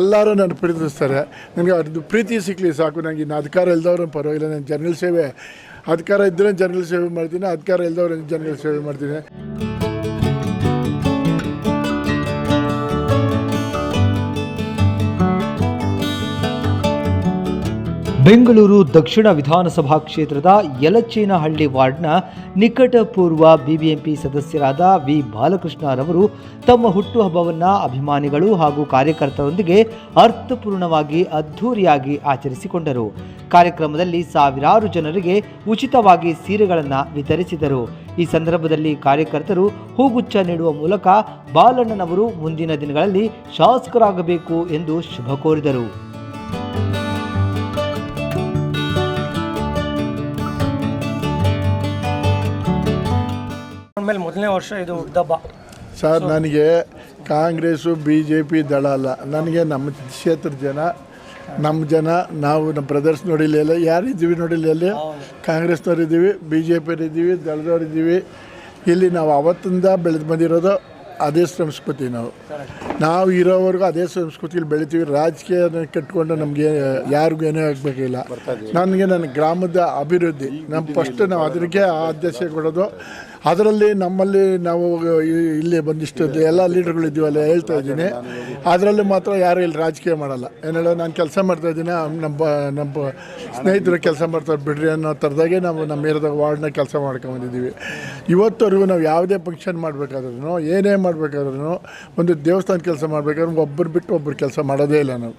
ಎಲ್ಲರೂ ನನ್ನ ಪ್ರೀತಿಸ್ತಾರೆ. ನನಗೆ ಅದು ಪ್ರೀತಿ ಸಿಕ್ಕಲಿ ಸಾಕು ನನಗೆ ಇನ್ನು ಅಧಿಕಾರ ಇಲ್ದವ್ರು ಪರವಾಗಿಲ್ಲ, ನಾನು ಜನರಲ್ ಸೇವೆ. ಅಧಿಕಾರ ಇದ್ದರೆ ಜನರಲ್ ಸೇವೆ ಮಾಡ್ತೀನಿ, ಅಧಿಕಾರ ಇಲ್ದವ್ರು ಜನರಲ್ ಸೇವೆ ಮಾಡ್ತೀನಿ. ಬೆಂಗಳೂರು ದಕ್ಷಿಣ ವಿಧಾನಸಭಾ ಕ್ಷೇತ್ರದ ಯಲಚೇನಹಳ್ಳಿ ವಾರ್ಡ್ನ ನಿಕಟಪೂರ್ವ ಬಿಬಿಎಂಪಿ ಸದಸ್ಯರಾದ ವಿ. ಬಾಲಕೃಷ್ಣರವರು ತಮ್ಮ ಹುಟ್ಟುಹಬ್ಬವನ್ನು ಅಭಿಮಾನಿಗಳು ಹಾಗೂ ಕಾರ್ಯಕರ್ತರೊಂದಿಗೆ ಅರ್ಥಪೂರ್ಣವಾಗಿ ಅದ್ಧೂರಿಯಾಗಿ ಆಚರಿಸಿಕೊಂಡರು. ಕಾರ್ಯಕ್ರಮದಲ್ಲಿ ಸಾವಿರಾರು ಜನರಿಗೆ ಉಚಿತವಾಗಿ ಸೀರೆಗಳನ್ನು ವಿತರಿಸಿದರು. ಈ ಸಂದರ್ಭದಲ್ಲಿ ಕಾರ್ಯಕರ್ತರು ಹೂಗುಚ್ಛ ನೀಡುವ ಮೂಲಕ ಬಾಲಣ್ಣನವರು ಮುಂದಿನ ದಿನಗಳಲ್ಲಿ ಶಾಸಕರಾಗಬೇಕು ಎಂದು ಶುಭ ಕೋರಿದರು. ಆಮೇಲೆ ಮೊದಲನೇ ವರ್ಷ ಇದು ಹುಡ್ದಬ್ಬ ಸರ್ ನನಗೆ ಕಾಂಗ್ರೆಸ್ಸು ಬಿ ಜೆ ಪಿ ದಳ ಅಲ್ಲ. ನನಗೆ ನಮ್ಮ ಕ್ಷೇತ್ರದ ಜನ ನಮ್ಮ ಜನ ನಾವು ನಮ್ಮ ಬ್ರದರ್ಸ್ ನೋಡಿಲ್ಲ ಯಾರಿದ್ದೀವಿ ನೋಡಿಲ್ಲ ಕಾಂಗ್ರೆಸ್ನವ್ರು ಇದ್ದೀವಿ ಬಿ ಜೆ ಪಿಯವ್ರು ಇದ್ದೀವಿ ದಳದವ್ರು ಇದ್ದೀವಿ. ಇಲ್ಲಿ ನಾವು ಅವತ್ತಿಂದ ಬೆಳೆದು ಬಂದಿರೋದು ಅದೇ ಸಂಸ್ಕೃತಿ ನಾವು. ನಾವು ಇರೋವರೆಗೂ ಅದೇ ಸಂಸ್ಕೃತಿಲಿ ಬೆಳಿತೀವಿ. ರಾಜಕೀಯ ಕಟ್ಕೊಂಡು ನಮಗೆ ಯಾರಿಗೂ ಏನೂ ಆಗಬೇಕಿಲ್ಲ. ನನಗೆ ನನ್ನ ಗ್ರಾಮದ ಅಭಿವೃದ್ಧಿ ನಮ್ಮ ಫಸ್ಟ್ ನಾವು ಅದಕ್ಕೆ ಆದ್ಯತೆ ಕೊಡೋದು. ಅದರಲ್ಲಿ ನಮ್ಮಲ್ಲಿ ನಾವು ಇಲ್ಲೇ ಬಂದಿಷ್ಟು ಎಲ್ಲ ಲೀಡರ್ಗಳಿದ್ದೀವಲ್ಲ ಹೇಳ್ತಾ ಇದ್ದೀನಿ. ಅದರಲ್ಲಿ ಮಾತ್ರ ಯಾರು ಇಲ್ಲಿ ರಾಜಕೀಯ ಮಾಡಲ್ಲ. ಏನು ಹೇಳೋ, ನಾನು ಕೆಲಸ ಮಾಡ್ತಾ ಇದ್ದೀನಿ ನಮ್ಮ ನಮ್ಮ ಸ್ನೇಹಿತರು ಕೆಲಸ ಮಾಡ್ತಾರೆ ಬಿಡ್ರಿ ಅನ್ನೋ ಥರದಾಗೆ ನಾವು ನಮ್ಮ ಏರಿಯಾದಾಗ ವಾರ್ಡ್ನ ಕೆಲಸ ಮಾಡ್ಕೊಂಬಂದಿದ್ದೀವಿ ಇವತ್ತವರೆಗೂ ನಾವು ಯಾವುದೇ ಫಂಕ್ಷನ್ ಮಾಡಬೇಕಾದ್ರೂ ಏನೇ ಮಾಡಬೇಕಾದ್ರೂ ಒಂದು ದೇವಸ್ಥಾನ ಕೆಲಸ ಮಾಡಬೇಕಾದ್ರೂ ಒಬ್ಬರು ಬಿಟ್ಟು ಒಬ್ಬರು ಕೆಲಸ ಮಾಡೋದೇ ಇಲ್ಲ ನಾವು.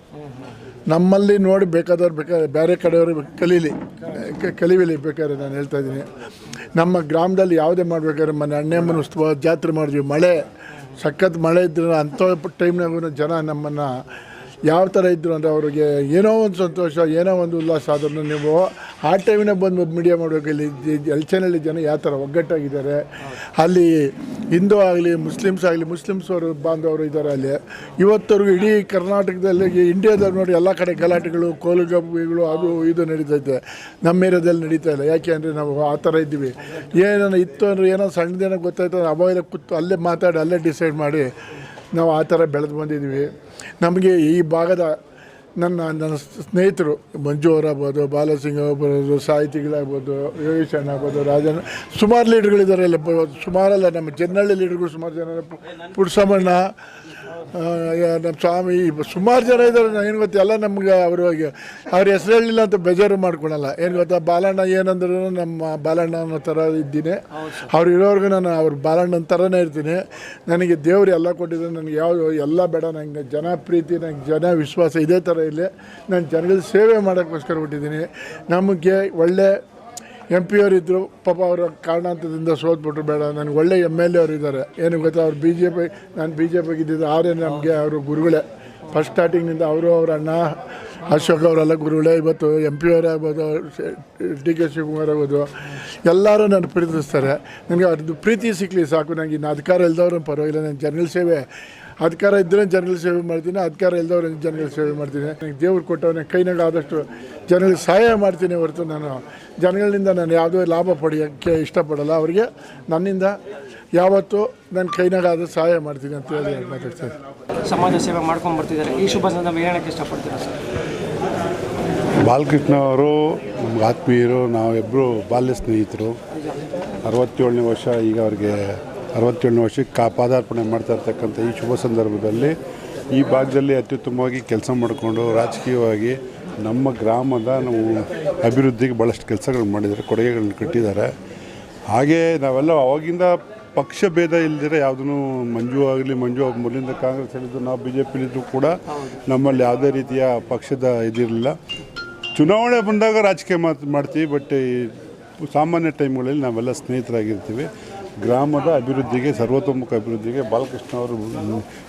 ನಮ್ಮಲ್ಲಿ ನೋಡಿ ಬೇಕಾದವ್ರು ಬೇಕಾದ್ರೆ ಬೇರೆ ಕಡೆಯವರು ಕಲೀಲಿ. ಕಲಿವಿಲಿ ಬೇಕಾದ್ರೆ ನಾನು ಹೇಳ್ತಾ ಇದ್ದೀನಿ. ನಮ್ಮ ಗ್ರಾಮದಲ್ಲಿ ಯಾವುದೇ ಮಾಡಬೇಕಾದ್ರೆ ಮನೆ ಅಣ್ಣಮ್ಮನ ಉತ್ಸವ, ಜಾತ್ರೆ ಮಾಡಿದ್ವಿ. ಮಳೆ, ಸಖತ್ ಮಳೆ ಇದ್ರು ಅಂಥ ಟೈಮ್ನಾಗೂ ಜನ ನಮ್ಮನ್ನು ಯಾವ ಥರ ಇದ್ದರು ಅಂದರೆ ಅವ್ರಿಗೆ ಏನೋ ಒಂದು ಸಂತೋಷ, ಏನೋ ಒಂದು ಉಲ್ಲಾಸ ಆದ್ರೂ ನೀವು ಆ ಟೈಮಿನಾಗ ಬಂದು ಮೀಡಿಯಾ ಮಾಡಬೇಕು. ಇಲ್ಲಿ ಎಲ್ಚನಲ್ಲಿ ಜನ ಯಾವ ಥರ ಒಗ್ಗಟ್ಟಾಗಿದ್ದಾರೆ. ಅಲ್ಲಿ ಹಿಂದೂ ಆಗಲಿ, ಮುಸ್ಲಿಮ್ಸ್ ಆಗಲಿ, ಮುಸ್ಲಿಮ್ಸ್ ಅವರು, ಬಾಂಧವರು ಇದ್ದಾರೆ ಅಲ್ಲಿ. ಇವತ್ತವರೆಗೂ ಇಡೀ ಕರ್ನಾಟಕದಲ್ಲಿ ಇಂಡಿಯಾದಲ್ಲಿ ನೋಡಿ ಎಲ್ಲ ಕಡೆ ಗಲಾಟೆಗಳು, ಕೋಲುಗಬ್ಬಿಗಳು, ಅದು ಇದು ನಡೀತೈತೆ. ನಮ್ಮ ಏರಿಯಾದಲ್ಲಿ ನಡೀತಾ ಇಲ್ಲ. ಯಾಕೆ ಅಂದರೆ ನಾವು ಆ ಥರ ಇದ್ದೀವಿ. ಏನೋ ಇತ್ತು ಅಂದರೆ ಏನೋ ಸಣ್ಣದೇನೋ ಗೊತ್ತಾಯ್ತು ಅವಾಗೆಲ್ಲ ಕೂತು ಅಲ್ಲೇ ಮಾತಾಡಿ, ಅಲ್ಲೇ ಡಿಸೈಡ್ ಮಾಡಿ ನಾವು ಆ ಥರ ಬೆಳೆದು ಬಂದಿದ್ದೀವಿ. ನಮಗೆ ಈ ಭಾಗದ ನನ್ನ ನನ್ನ ಸ್ನೇಹಿತರು ಮಂಜು ಅವರಾಗ್ಬೋದು, ಬಾಲಸಿಂಗ್ ಆಗ್ಬೋದು ಸಾಹಿತಿಗಳಾಗ್ಬೋದು, ಯೋಗೇಶ್ ಅಣ್ಣ ಆಗ್ಬೋದು ರಾಜನ್ ಸುಮಾರು ಲೀಡ್ರ್ಗಳಿದ್ದಾರೆ ಎಲ್ಲ. ಸುಮಾರಲ್ಲ, ನಮ್ಮ ಚೆನ್ನಳ್ಳಿ ಲೀಡ್ರ್ಗಳು ಸುಮಾರು ಜನ. ಪು- ಪುಡ್ಸಮಣ್ಣ ಯಾ- ನಮ್ಮ ಸ್ವಾಮಿ, ಸುಮಾರು ಜನ ಇದ್ದಾರೆ ಏನು ಗೊತ್ತಾ, ಎಲ್ಲ ನಮ್ಗೆ ಅವರು ಅವ್ರ ಹೆಸರು ಹೇಳಿಲ್ಲ ಅಂತ ಬೇಜಾರು ಮಾಡ್ಕೊಳಲ್ಲ. ಏನು ಗೊತ್ತಾ, ಬಾಲಣ್ಣ ಏನಂದ್ರೂ ನಮ್ಮ ಬಾಲಣ್ಣ ಅನ್ನೋ ಥರ ಇದ್ದೀನಿ. ಅವ್ರು ಇರೋರ್ಗು ನಾನು ಅವ್ರ ಬಾಲಣ್ಣನ ಥರನೇ ಇರ್ತೀನಿ. ನನಗೆ ದೇವರು ಎಲ್ಲ ಕೊಟ್ಟಿದ್ದಾರೆ ನನಗೆ ಯಾವ ಎಲ್ಲ ಬೇಡ. ನನಗೆ ಜನ ಪ್ರೀತಿ ನನಗೆ ಜನ ವಿಶ್ವಾಸ, ಇದೇ ಥರ ಇಲ್ಲಿ ನಾನು ಜನಗಳ ಸೇವೆ ಮಾಡೋಕ್ಕೋಸ್ಕರ ಬಿಟ್ಟಿದ್ದೀನಿ. ನಮಗೆ ಒಳ್ಳೆ ಎಂ ಪಿ ಅವರಿದ್ದರು ಪಾಪ ಅವರ ಕಾರಣಾಂತದಿಂದ ಸೋತ್ಬಿಟ್ರು ಬೇಡ. ನನಗೆ ಒಳ್ಳೆ ಎಂ ಎಲ್ ಎ ಅವರು ಇದ್ದಾರೆ. ಏನು ಗೊತ್ತಾ, ಅವ್ರು ಬಿ ಜೆ ಪಿ ನಾನು ಬಿ ಜೆ ಪಿಗೆ ಇದ್ದಿದ್ದು ಅವರೇ ನಮಗೆ ಅವರು ಗುರುಗಳೇ. ಫಸ್ಟ್ ಸ್ಟಾರ್ಟಿಂಗ್ನಿಂದ ಅವರು, ಅವ್ರ ಅಣ್ಣ ಅಶೋಕ್ ಅವರೆಲ್ಲ ಗುರುಗಳೇ. ಇವತ್ತು ಎಂ ಪಿ ಅವರಾಗ್ಬೋದು ಡಿ ಕೆ ಶಿವಕುಮಾರ್ ಆಗ್ಬೋದು. ಎಲ್ಲರೂ ನನ್ನ ಪ್ರೀತಿಸ್ತಾರೆ. ನನಗೆ ಅವ್ರದ್ದು ಪ್ರೀತಿ ಸಿಕ್ಕಲಿ ಸಾಕು. ನನಗೆ ಇನ್ನು ಅಧಿಕಾರ ಇಲ್ದವ್ರು ಪರವಾಗಿಲ್ಲ. ನನ್ನ ಜನರಲ್ ಸೇವೆ ಅಧಿಕಾರ ಇದ್ದರೆ ಜನಗಳ ಸೇವೆ ಮಾಡ್ತೀನಿ ಅಧಿಕಾರ ಇಲ್ಲದವ್ರ ಜನಗಳ ಸೇವೆ ಮಾಡ್ತೀನಿ. ನನಗೆ ದೇವ್ರು ಕೊಟ್ಟವನೇ ಕೈನಾಗ ಆದಷ್ಟು ಜನಗಳಿಗೆ ಸಹಾಯ ಮಾಡ್ತೀನಿ ಹೊರತು ನಾನು. ಜನಗಳಿಂದ ನಾನು ಯಾವುದೇ ಲಾಭ ಪಡೆಯೋಕ್ಕೆ ಇಷ್ಟಪಡಲ್ಲ. ಅವರಿಗೆ ನನ್ನಿಂದ ಯಾವತ್ತೂ ನನ್ನ ಕೈನಾಗ ಅದು ಸಹಾಯ ಮಾಡ್ತೀನಿ ಅಂತ ಹೇಳಿ ಮಾತಾಡ್ತೀನಿ ಸಮಾಜ ಸೇವೆ ಮಾಡ್ಕೊಂಡು ಬರ್ತಿದ್ದಾರೆ. ಈ ಶುಭ ಸಂದರ್ಭ ಹೇಳಕ್ಕೆ ಇಷ್ಟಪಡ್ತೀರಾ ಸರ್? ಬಾಲಕೃಷ್ಣ ಅವರು ನಮ್ಗೆ ಆತ್ಮೀಯರು ನಾವಿಬ್ಬರು ಬಾಲ್ಯ ಸ್ನೇಹಿತರು. ಅರವತ್ತೇಳನೇ ವರ್ಷ ಈಗ ಅವ್ರಿಗೆ ಅರವತ್ತೇಳನೇ ವರ್ಷಕ್ಕೆ ಕಾ ಪಾದಾರ್ಪಣೆ ಮಾಡ್ತಾ ಇರ್ತಕ್ಕಂಥ ಈ ಶುಭ ಸಂದರ್ಭದಲ್ಲಿ ಈ ಭಾಗದಲ್ಲಿ ಅತ್ಯುತ್ತಮವಾಗಿ ಕೆಲಸ ಮಾಡಿಕೊಂಡು ರಾಜಕೀಯವಾಗಿ ನಮ್ಮ ಗ್ರಾಮದ ನಾವು ಅಭಿವೃದ್ಧಿಗೆ ಭಾಳಷ್ಟು ಕೆಲಸಗಳು ಮಾಡಿದ್ದಾರೆ, ಕೊಡುಗೆಗಳನ್ನ ಕಟ್ಟಿದ್ದಾರೆ. ಹಾಗೇ ನಾವೆಲ್ಲ ಅವಾಗಿಂದ ಪಕ್ಷ ಭೇದ ಇಲ್ಲದಿರ ಯಾವುದೂ ಮಂಜು ಆಗಲಿ, ಮಂಜು ಮೊದಲಿಂದ ಕಾಂಗ್ರೆಸ್ ಹೇಳಿದ್ದು ನಾವು ಬಿ ಜೆ ಪಿಲಿದ್ರು ಕೂಡ ನಮ್ಮಲ್ಲಿ ಯಾವುದೇ ರೀತಿಯ ಪಕ್ಷದ ಇದಿರಲಿಲ್ಲ. ಚುನಾವಣೆ ಬಂದಾಗ ರಾಜಕೀಯ ಮಾತು, ಮಾಡ್ತೀವಿ, ಬಟ್ ಈ ಸಾಮಾನ್ಯ ಟೈಮ್ಗಳಲ್ಲಿ ನಾವೆಲ್ಲ ಸ್ನೇಹಿತರಾಗಿರ್ತೀವಿ. ಗ್ರಾಮದ ಅಭಿವೃದ್ಧಿಗೆ, ಸರ್ವತೋಮುಖ ಅಭಿವೃದ್ಧಿಗೆ ಬಾಲಕೃಷ್ಣ ಅವರು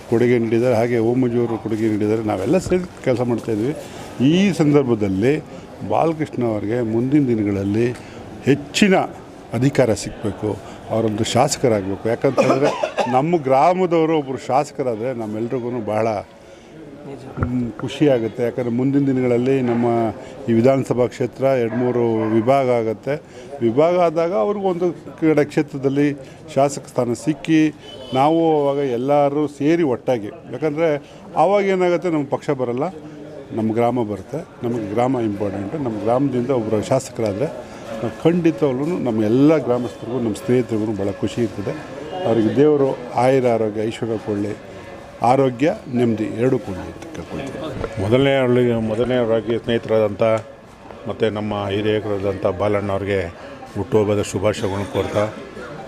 ಕೊಡುಗೆ ನೀಡಿದ್ದಾರೆ. ಹಾಗೆ ಓಮಜಿಯವರು ಕೊಡುಗೆ ನೀಡಿದ್ದಾರೆ. ನಾವೆಲ್ಲ ಸೇರಿ ಕೆಲಸ ಮಾಡ್ತಾಯಿದ್ವಿ ಈ ಸಂದರ್ಭದಲ್ಲಿ ಬಾಲಕೃಷ್ಣ ಅವರಿಗೆ ಮುಂದಿನ ದಿನಗಳಲ್ಲಿ ಹೆಚ್ಚಿನ ಅಧಿಕಾರ ಸಿಗಬೇಕು. ಅವರೊಂದು ಶಾಸಕರಾಗಬೇಕು. ಯಾಕಂತಂದರೆ ನಮ್ಮ ಗ್ರಾಮದವರು ಒಬ್ಬರು ಶಾಸಕರಾದರೆ ನಮ್ಮೆಲ್ರಿಗೂ ಬಹಳ ಖುಷಿ ಆಗುತ್ತೆ. ಯಾಕಂದರೆ ಮುಂದಿನ ದಿನಗಳಲ್ಲಿ ನಮ್ಮ ಈ ವಿಧಾನಸಭಾ ಕ್ಷೇತ್ರ ಎರಡು ಮೂರು ವಿಭಾಗ ಆಗುತ್ತೆ. ವಿಭಾಗ ಆದಾಗ ಅವ್ರಿಗೊಂದು ಕಡೆ ಕ್ಷೇತ್ರದಲ್ಲಿ ಶಾಸಕ ಸ್ಥಾನ ಸಿಕ್ಕಿ ನಾವು ಅವಾಗ ಎಲ್ಲರೂ ಸೇರಿ ಒಟ್ಟಾಗಿ. ಯಾಕಂದರೆ ಆವಾಗ ಏನಾಗುತ್ತೆ, ನಮ್ಮ ಪಕ್ಷ ಬರಲ್ಲ, ನಮ್ಮ ಗ್ರಾಮ ಬರುತ್ತೆ. ನಮಗೆ ಗ್ರಾಮ ಇಂಪಾರ್ಟೆಂಟು ನಮ್ಮ ಗ್ರಾಮದಿಂದ ಒಬ್ಬರು ಶಾಸಕರಾದರೆ ಖಂಡಿತವಾಗ್ಲೂ ನಮ್ಮ ಎಲ್ಲ ಗ್ರಾಮಸ್ಥರಿಗೂ, ನಮ್ಮ ಸ್ನೇಹಿತರಿಗೂ ಭಾಳ ಖುಷಿ ಇರ್ತದೆ. ಅವರಿಗೆ ದೇವರು, ಆಯುರ, ಆರೋಗ್ಯ, ಐಶ್ವರ್ಯ ಕೊಡಲಿ. ಆರೋಗ್ಯ, ನೆಮ್ಮದಿ ಎರಡು ಕೂಡ ಮೊದಲನೇ ಮೊದಲನೇ ಮೊದಲನೇವರಾಗಿ ಸ್ನೇಹಿತರಾದಂಥ ಮತ್ತು ನಮ್ಮ ಹಿರಿಯಕರಾದಂಥ ಬಾಲಣ್ಣ ಅವ್ರಿಗೆ ಹುಟ್ಟುಹಬ್ಬದ ಶುಭಾಶಯಗಳನ್ನು ಕೋರ್ತಾ,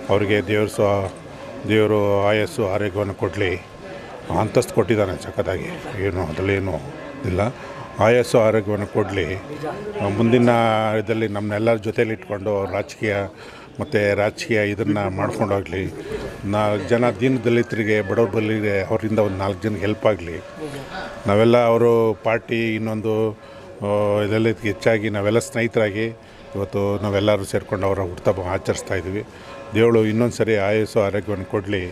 ಅವರಿಗೆ ದೇವರು ಸಹ, ದೇವರು ಆಯಸ್ಸು, ಆರೋಗ್ಯವನ್ನು ಕೊಡಲಿ. ಅಂತಸ್ತು ಕೊಟ್ಟಿದ್ದಾನೆ ಸಖತ್ತಾಗಿ. ಏನು, ಅದರಲ್ಲೇನು ಇಲ್ಲ. ಆಯಸ್ಸು, ಆರೋಗ್ಯವನ್ನು ಕೊಡಲಿ. ಮುಂದಿನ ಇದರಲ್ಲಿ ನಮ್ಮನ್ನೆಲ್ಲರ ಜೊತೇಲಿ ಇಟ್ಕೊಂಡು ರಾಜಕೀಯ ಮತ್ತು ರಾಜಕೀಯ ಇದನ್ನು ಮಾಡ್ಕೊಂಡು ನಾಲ್ಕು ಜನ ದೀನ ದಲಿತರಿಗೆ ಬಡವ್ರ ಬಲ್ಲಿಗೆ ಅವರಿಂದ ಒಂದು ನಾಲ್ಕು ಜನಕ್ಕೆ ಹೆಲ್ಪ್ ಆಗಲಿ. ನಾವೆಲ್ಲ ಅವರು ಪಾರ್ಟಿ ಇನ್ನೊಂದು ಇದೆಲ್ಲ ಹೆಚ್ಚಾಗಿ ನಾವೆಲ್ಲ ಸ್ನೇಹಿತರಾಗಿ ಇವತ್ತು ನಾವೆಲ್ಲರೂ ಸೇರಿಕೊಂಡು ಅವರ ಹುಟ್ಟುಹಬ್ಬ ಆಚರಿಸ್ತಾ ಇದ್ದೀವಿ ದೇವಳು ಇನ್ನೊಂದು ಸರಿ ಆಯಸ್ಸು, ಆರೋಗ್ಯವನ್ನು ಕೊಡಲಿ.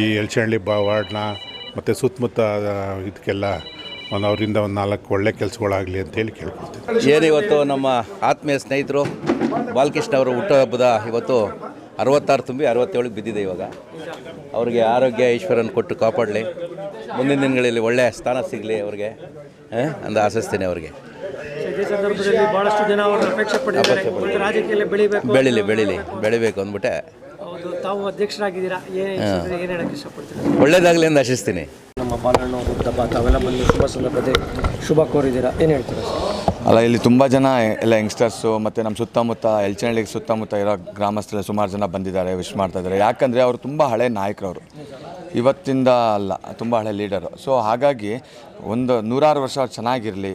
ಈ ಎಲ್ಚಹಳ್ಳಿ ಬಾ ವಾರ್ಡ್ನ ಮತ್ತು ಸುತ್ತಮುತ್ತ ಇದಕ್ಕೆಲ್ಲ ಒಂದು ಅವರಿಂದ ಒಂದು ನಾಲ್ಕು ಒಳ್ಳೆ ಕೆಲಸಗಳಾಗಲಿ ಅಂತೇಳಿ ಕೇಳ್ಕೊಳ್ತೀನಿ ಏನು ಇವತ್ತು ನಮ್ಮ ಆತ್ಮೀಯ ಸ್ನೇಹಿತರು, ಬಾಲಕೃಷ್ಣ ಅವರು ಹುಟ್ಟುಹಬ್ಬದ ಇವತ್ತು ಅರವತ್ತಾರು ತುಂಬಿ ಅರವತ್ತೇಳಿಗೆ ಬಿದ್ದಿದೆ ಇವಾಗ. ಅವರಿಗೆ ಆರೋಗ್ಯ ಈಶ್ವರನ ಕೊಟ್ಟು ಕಾಪಾಡಲಿ. ಮುಂದಿನ ದಿನಗಳಲ್ಲಿ ಒಳ್ಳೆಯ ಸ್ಥಾನ ಸಿಗಲಿ ಅವ್ರಿಗೆ. ಅಂದ ಅಂತ ಆಶಿಸ್ತೀನಿ ಅವ್ರಿಗೆ. ಬೆಳಿಲಿ ಸಂದರ್ಭದಲ್ಲಿ ಬಹಳಷ್ಟು ಜನ ಅವರನ್ನು ಅಪೇಕ್ಷೆ ಪಟ್ಟಿದ್ದಾರೆ. ಮತ್ತು ರಾಜಕೀಯದಲ್ಲಿ ಬೆಳಿಬೇಕು ಬೆಳೀಲಿ ಬೆಳೀಲಿ ಬೆಳಿಬೇಕು ಅಂದ್ಬಿಟ್ಟೆ. ಹೌದು ತಾವು ಅಧ್ಯಕ್ಷರಾಗಿದ್ದೀರಾ? ಏನು ಏನು ಹೇಳಕ್ಕೆ ಇಷ್ಟಪಡ್ತೀರಾ? ಒಳ್ಳೇದಾಗಲಿ ಅಂತ ಆಶಿಸ್ತೀನಿ. ನಮ್ಮ ಬಾಲಣ್ಣ ಹುಟ್ಟಬ್ಬ ತಾವೆಲ್ಲ ಬಂದು ಶುಭ ಸಂದರ್ಭದಲ್ಲಿ ಶುಭ ಕೋರಿದ್ದೀರಾ? ಏನು ಹೇಳ್ತೀರಾ? ಸರ್ ಅಲ್ಲ, ಇಲ್ಲಿ ತುಂಬ ಜನ ಎಲ್ಲ ಯಂಗ್ಸ್ಟರ್ಸು ಮತ್ತು ನಮ್ಮ ಸುತ್ತಮುತ್ತ ಎಲ್ಚನಹಳ್ಳಿಗೆ ಸುತ್ತಮುತ್ತ ಇರೋ ಗ್ರಾಮಸ್ಥರು ಸುಮಾರು ಜನ ಬಂದಿದ್ದಾರೆ ವಿಶ್ ಮಾಡ್ತಾ ಇದ್ದಾರೆ. ಯಾಕಂದರೆ ಅವರು ತುಂಬ ಹಳೆ ನಾಯಕರವರು ಇವತ್ತಿಂದ ಅಲ್ಲ, ತುಂಬ ಹಳೆ ಲೀಡರು ಸೊ ಹಾಗಾಗಿ ಒಂದು ನೂರಾರು ವರ್ಷ ಚೆನ್ನಾಗಿರಲಿ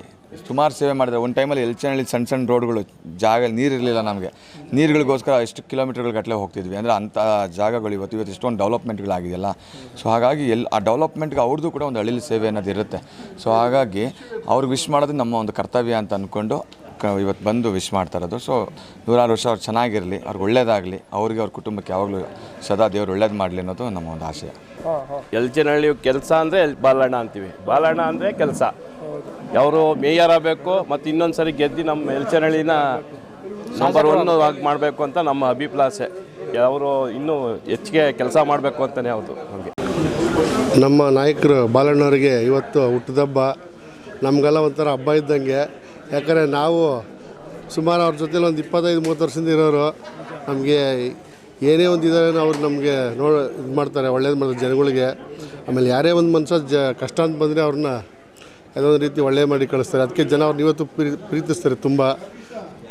ಸುಮಾರು ಸೇವೆ ಮಾಡಿದ್ರೆ ಒಂದು ಟೈಮಲ್ಲಿ ಎಲ್ಚನಹಳ್ಳಿ ಸಣ್ಣ ಸಣ್ಣ ರೋಡ್ಗಳು ಜಾಗ ನೀರಿರಲಿಲ್ಲ ನಮಗೆ. ನೀರುಗಳಿಗೋಸ್ಕರ ಎಷ್ಟು ಕಿಲೋಮೀಟರ್ಗಳು ಗಟ್ಟಲೆ ಹೋಗ್ತಿದ್ವಿ. ಅಂದರೆ ಅಂಥ ಜಾಗಗಳು ಇವತ್ತು ಇವತ್ತು ಇಷ್ಟೊಂದು ಡೆವಲಪ್ಮೆಂಟ್ಗಳಾಗಿದೆಯಲ್ಲ ಸೊ ಹಾಗಾಗಿ ಎಲ್ಲಿ ಆ ಡೆವಲಪ್ಮೆಂಟ್ಗೆ ಅವ್ರದ್ದು ಕೂಡ ಒಂದು ಅಳಿಲು ಸೇವೆ ಅನ್ನೋದು ಇರುತ್ತೆ. ಸೊ ಹಾಗಾಗಿ ಅವ್ರಿಗೆ ವಿಶ್ ಮಾಡೋದು ನಮ್ಮ ಒಂದು ಕರ್ತವ್ಯ ಅಂತ ಅಂದ್ಕೊಂಡು ಇವತ್ತು ಬಂದು ವಿಶ್ ಮಾಡ್ತಾ ಇರೋದು. ಸೊ ನೂರಾರು ವರ್ಷ ಅವ್ರು ಚೆನ್ನಾಗಿರಲಿ, ಅವ್ರಿಗೆ ಒಳ್ಳೇದಾಗಲಿ, ಅವ್ರಿಗೆ ಅವ್ರ ಕುಟುಂಬಕ್ಕೆ ಯಾವಾಗಲೂ ಸದಾ ದೇವ್ರು ಒಳ್ಳೇದು ಮಾಡಲಿ ಅನ್ನೋದು ನಮ್ಮ ಒಂದು ಆಶಯ. ಎಲ್ಚಿನಹಳ್ಳಿ ಕೆಲಸ ಅಂದರೆ ಬಾಲಣ್ಣ ಅಂತೀವಿ. ಬಾಲಣ್ಣ ಅಂದರೆ ಕೆಲಸ. ಅವರು ಮೇಯರ್ ಆಗಬೇಕು ಮತ್ತು ಇನ್ನೊಂದು ಸರಿ ಗೆದ್ದು ನಮ್ಮ ಎಲ್ಚನಹಳ್ಳಿನ ನಂಬರ್ ಒನ್ ಆಗಿ ಮಾಡಬೇಕು ಅಂತ ನಮ್ಮ ಅಭಿಪ್ರಾಸೆ ಅವರು ಇನ್ನೂ ಹೆಚ್ಚಿಗೆ ಕೆಲಸ ಮಾಡಬೇಕು ಅಂತಲೇ ಹೌದು ನಮಗೆ ನಮ್ಮ ನಾಯಕರು ಬಾಲಣ್ಣವರಿಗೆ ಇವತ್ತು ಹುಟ್ಟಿದಬ್ಬ. ನಮಗೆಲ್ಲ ಒಂಥರ ಹಬ್ಬ ಇದ್ದಂಗೆ. ಯಾಕಂದರೆ ನಾವು ಸುಮಾರು ಅವ್ರ ಜೊತೆಲಿ ಒಂದು ಇಪ್ಪತ್ತೈದು, ಮೂವತ್ತು ವರ್ಷದಿಂದ ಇರೋರು. ನಮಗೆ ಏನೇ ಒಂದು ಇದ್ದಾರೆ ಅವ್ರು ನಮಗೆ ನೋಡ ಇದು ಮಾಡ್ತಾರೆ, ಒಳ್ಳೇದು ಮಾಡ್ತಾರೆ ಜನಗಳಿಗೆ. ಆಮೇಲೆ ಯಾರೇ ಒಂದು ಮನುಷ್ಯ ಜ ಕಷ್ಟ ಅಂತ ಬಂದರೆ ಅವ್ರನ್ನ ಯಾವುದೋ ಒಂದು ರೀತಿ ಒಳ್ಳೆ ಮಾಡಿ ಕಳಿಸ್ತಾರೆ. ಅದಕ್ಕೆ ಜನ ಅವ್ರನ್ನ ಇವತ್ತು ಪ್ರೀ, ಪ್ರೀತಿಸ್ತಾರೆ ತುಂಬ.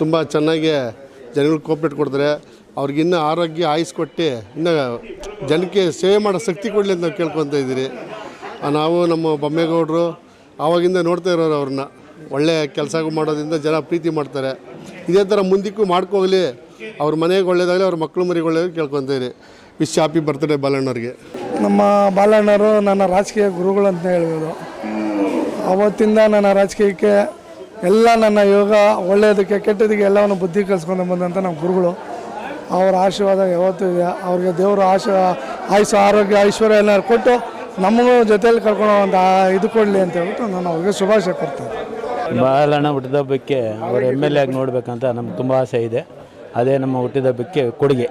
ತುಂಬ ಚೆನ್ನಾಗಿ ಜನಗಳಿಗೆ ಕೋಪ್ರೇಟ್ ಕೊಡ್ತಾರೆ. ಅವ್ರಿಗಿನ್ನೂ ಆರೋಗ್ಯ ಆಯುಸ್ ಕೊಟ್ಟು ಇನ್ನು ಜನಕ್ಕೆ ಸೇವೆ ಮಾಡೋ ಶಕ್ತಿ ಕೊಡಲಿ ಅಂತ ನಾವು ಕೇಳ್ಕೊತ ಇದ್ದೀರಿ. ನಾವು ನಮ್ಮ ಬೊಮ್ಮೇಗೌಡರು ಆವಾಗಿಂದ ನೋಡ್ತಾ ಇರೋರು ಅವ್ರನ್ನ. ಒಳ್ಳೆಯ ಕೆಲಸ ಮಾಡೋದ್ರಿಂದ ಜನ ಪ್ರೀತಿ ಮಾಡ್ತಾರೆ. ಇದೇ ಥರ ಮುಂದಿಕ್ಕೂ ಮಾಡ್ಕೋಗ್ಲಿ ಅವ್ರ ಮನೆಗೆ ಒಳ್ಳೇದಾಗಲಿ, ಅವ್ರ ಮಕ್ಕಳು ಮರಿಗೆ ಒಳ್ಳೇದಾಗಲಿ ಕೇಳ್ಕೊತೀರಿ ವಿಶ್ ಹ್ಯಾಪಿ ಬರ್ತಡೇ ಬಾಲಣ್ಣವ್ರಿಗೆ. ನಮ್ಮ ಬಾಲಣ್ಣರು ನನ್ನ ರಾಜಕೀಯ ಗುರುಗಳು ಅಂತ ಹೇಳ್ಬೋದು. ಅವತ್ತಿಂದ ನನ್ನ ರಾಜಕೀಯಕ್ಕೆ ಎಲ್ಲ ನನ್ನ ಯೋಗ ಒಳ್ಳೆಯದಕ್ಕೆ ಕೆಟ್ಟದಕ್ಕೆ ಎಲ್ಲವನ್ನು ಬುದ್ಧಿ ಕಲಿಸ್ಕೊಂಡು ಬಂದಂಥ ನಮ್ಮ ಗುರುಗಳು. ಅವರ ಆಶೀರ್ವಾದ ಯಾವತ್ತೂ ಇದೆ. ಅವ್ರಿಗೆ ದೇವರು ಆಶ, ಆಯುಷ, ಆರೋಗ್ಯ, ಐಶ್ವರ್ಯ ಎಲ್ಲ ಕೊಟ್ಟು ನಮಗೂ ಜೊತೆಯಲ್ಲಿ ಕರ್ಕೊಂಡು ಒಂದು ಇದು ಕೊಡಲಿ ಅಂತ ಹೇಳ್ಬಿಟ್ಟು ನಾನು ಅವ್ರಿಗೆ ಶುಭಾಶಯ ಕೊಡ್ತೇನೆ ಬಾಲಣ್ಣ ಹುಟ್ಟಿದಬ್ಬಕ್ಕೆ ಅವರು ಎಂ ಎಲ್ ಎ ಆಗಿ ನೋಡಬೇಕಂತ ನಮ್ಗೆ ತುಂಬ ಆಸೆ ಇದೆ. ಅದೇ ನಮ್ಮ ಹುಟ್ಟಿದಬ್ಬಕ್ಕೆ ಕೊಡುಗೆ.